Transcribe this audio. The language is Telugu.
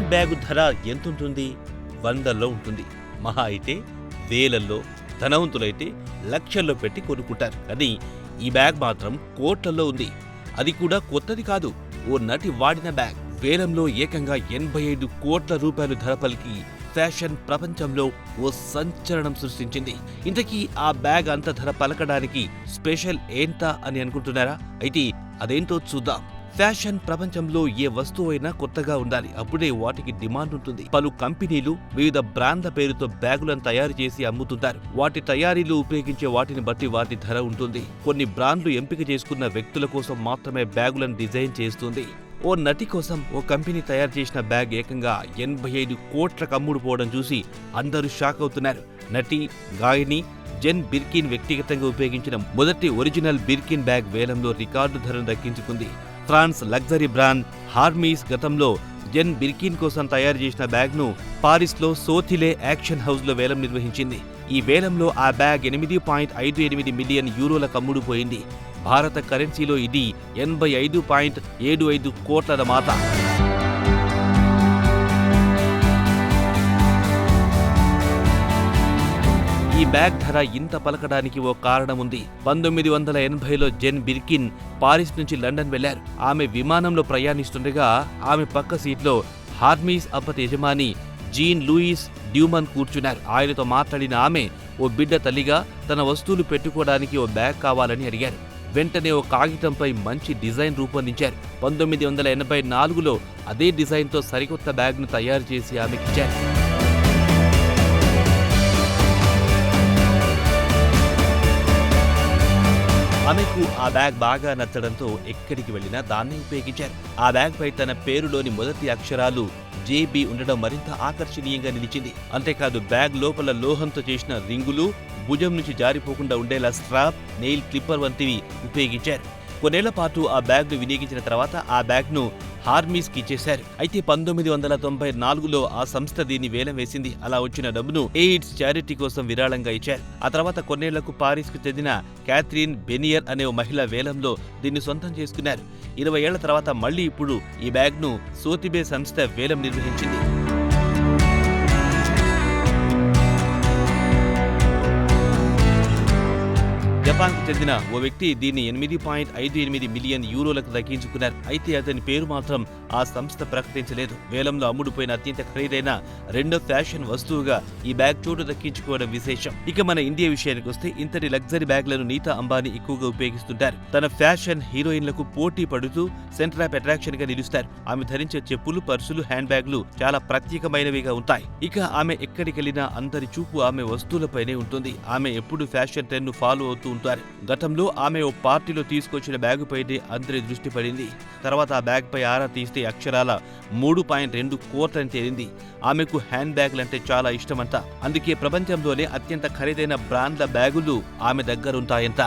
బ్యాగు ధర ఎంతుంటుంది? వందల్లో ఉంటుంది. మహా అయితే వేలల్లో ధనవంతులైతే లక్షల్లో పెట్టి కొనుక్కుంటారు. కానీ ఈ బ్యాగ్ మాత్రం కోట్లలో ఉంది. అది కూడా కొత్తది కాదు. ఓ నటి వాడిన బ్యాగ్. వేలంలో ఏకంగా ఎనభై ఐదు కోట్ల రూపాయలు ధర పలికి ఫ్యాషన్ ప్రపంచంలో ఓ సంచలనం సృష్టించింది. ఇంతకీ ఆ బ్యాగ్ అంత ధర పలకడానికి స్పెషల్ ఏంటా అని అనుకుంటున్నారా? అయితే అదేంటో చూద్దాం. ఫ్యాషన్ ప్రపంచంలో ఏ వస్తువు అయినా కొత్తగా ఉండాలి. అప్పుడే వాటికి డిమాండ్ ఉంటుంది. పలు కంపెనీలు వివిధ బ్రాండ్ల పేరుతో బ్యాగులను తయారు చేసి అమ్ముతుంటారు. వాటి తయారీలు ఉపయోగించే వాటిని బట్టి వాటి ధర ఉంటుంది. కొన్ని బ్రాండ్లు ఎంపిక చేసుకున్న వ్యక్తుల కోసం మాత్రమే బ్యాగులను డిజైన్ చేస్తుంది. ఓ నటి కోసం ఓ కంపెనీ తయారు చేసిన బ్యాగ్ ఏకంగా ఎనభై ఐదు కోట్లకు అమ్ముడుపోవడం చూసి అందరూ షాక్ అవుతున్నారు. నటి గాయని జెన్ బిర్కిన్ వ్యక్తిగతంగా ఉపయోగించిన మొదటి ఒరిజినల్ బిర్కిన్ బ్యాగ్ వేలంలో రికార్డు ధరను దక్కించుకుంది. ఫ్రాన్స్ లగ్జరీ బ్రాండ్ హార్మీస్ గతంలో జెన్ బిర్కిన్ కోసం తయారు చేసిన బ్యాగ్ను పారిస్లో సోథిలే యాక్షన్ హౌస్లో వేలం నిర్వహించింది. ఈ వేలంలో ఆ బ్యాగ్ ఎనిమిది పాయింట్ ఐదు ఎనిమిది మిలియన్ యూరోల కమ్ముడుపోయింది భారత కరెన్సీలో ఇది ఎనభై ఐదు పాయింట్ ఏడు ఐదు కోట్ల మాత. ఈ బ్యాగ్ ధర ఇంత పలకడానికి ఓ కారణం ఉంది. పంతొమ్మిది వందల ఎనభైలో జెన్ బిర్కిన్ పారిస్ నుంచి లండన్ వెళ్ళారు ఆమె విమానంలో ప్రయాణిస్తుండగా ఆమె పక్క సీట్లో హార్మీస్ అప్పటి యజమాని జీన్ లూయిస్ డ్యూమన్ కూర్చున్నారు. ఆయనతో మాట్లాడిన ఆమె ఓ బిడ్డ తల్లిగా తన వస్తువులు పెట్టుకోవడానికి ఓ బ్యాగ్ కావాలని అడిగారు. వెంటనే ఓ కాగితంపై మంచి డిజైన్ రూపొందించారు. పంతొమ్మిది వందల ఎనభై నాలుగులో అదే డిజైన్తో సరికొత్త బ్యాగ్ను తయారు చేసి ఆమెకిచ్చారు. ఆమెకు ఆ బ్యాగ్ బాగా నచ్చడంతో ఎక్కడికి వెళ్ళినా దాన్ని ఉపయోగించారు. ఆ బ్యాగ్ పై తన పేరులోని మొదటి అక్షరాలు జేబీ ఉండడం మరింత ఆకర్షణీయంగా నిలిచింది. అంతేకాదు బ్యాగ్ లోపల లోహంతో చేసిన రింగులు భుజం నుంచి జారిపోకుండా ఉండేలా స్ట్రాప్ నెయిల్ క్లిప్పర్ వంటివి ఉపయోగించారు. కొన్నేళ్ళ పాటు ఆ బ్యాగ్ను వినియోగించిన తర్వాత ఆ బ్యాగ్ను హార్మీస్కి ఇచ్చేశారు అయితే పంతొమ్మిది వందల తొంభై నాలుగులో ఆ సంస్థ దీన్ని వేలం వేసింది. అలా వచ్చిన డబ్బును ఎయిడ్స్ చారిటీ కోసం విరాళంగా ఇచ్చారు. ఆ తర్వాత కొన్నేళ్ళకు పారిస్కు చెందిన క్యాథ్రీన్ బెనియర్ అనే ఓ మహిళ వేలంలో దీన్ని సొంతం చేసుకున్నారు. ఇరవై ఏళ్ళ తర్వాత మళ్ళీ ఇప్పుడు ఈ బ్యాగ్ను సోతిబే సంస్థ వేలం నిర్వహించింది. చెందిన ఓ వ్యక్తి దీన్ని ఎనిమిది పాయింట్ ఐదు ఎనిమిది మిలియన్ యూరోలకు దక్కించుకున్నారు అయితే అతని పేరు మాత్రం ఆ సంస్థ ప్రకటించలేదు. వేలంలో అమ్ముడుపోయిన అత్యంత ఖరీదైన రెండో ఫ్యాషన్ వస్తువుగా ఈ బ్యాగ్ చోటు దక్కించుకోవడం విశేషం. ఇక మన ఇండియా విషయానికి వస్తే ఇంతటి లగ్జరీ బ్యాగ్లను నీతా అంబానీ ఎక్కువగా ఉపయోగిస్తుంటారు. తన ఫ్యాషన్ హీరోయిన్లకు పోటీ పడుతూ సెంటర్ ఆఫ్ అట్రాక్షన్గా నిలుస్తారు. ఆమె ధరించే చెప్పులు పర్సులు హ్యాండ్ బ్యాగ్లు చాలా ప్రత్యేకమైనవిగా ఉంటాయి. ఇక ఆమె ఎక్కడికెళ్ళినా అందరి చూపు ఆమె వస్తువులపైనే ఉంటుంది. ఆమె ఎప్పుడు ఫ్యాషన్ ట్రెండ్ను ఫాలో అవుతూ ఉంటారు. గతంలో ఆమె ఓ పార్టీలో తీసుకొచ్చిన బ్యాగు పైనే అందరి దృష్టి పడింది. తర్వాత ఆ బ్యాగ్పై ఆరా తీస్తే అక్షరాల మూడు పాయింట్ రెండు కోట్లని తేలింది. ఆమెకు హ్యాండ్ బ్యాగులంటే చాలా ఇష్టమంట. అందుకే ప్రపంచంలోనే అత్యంత ఖరీదైన బ్రాండ్ల బ్యాగులు ఆమె దగ్గరుంటాయంట.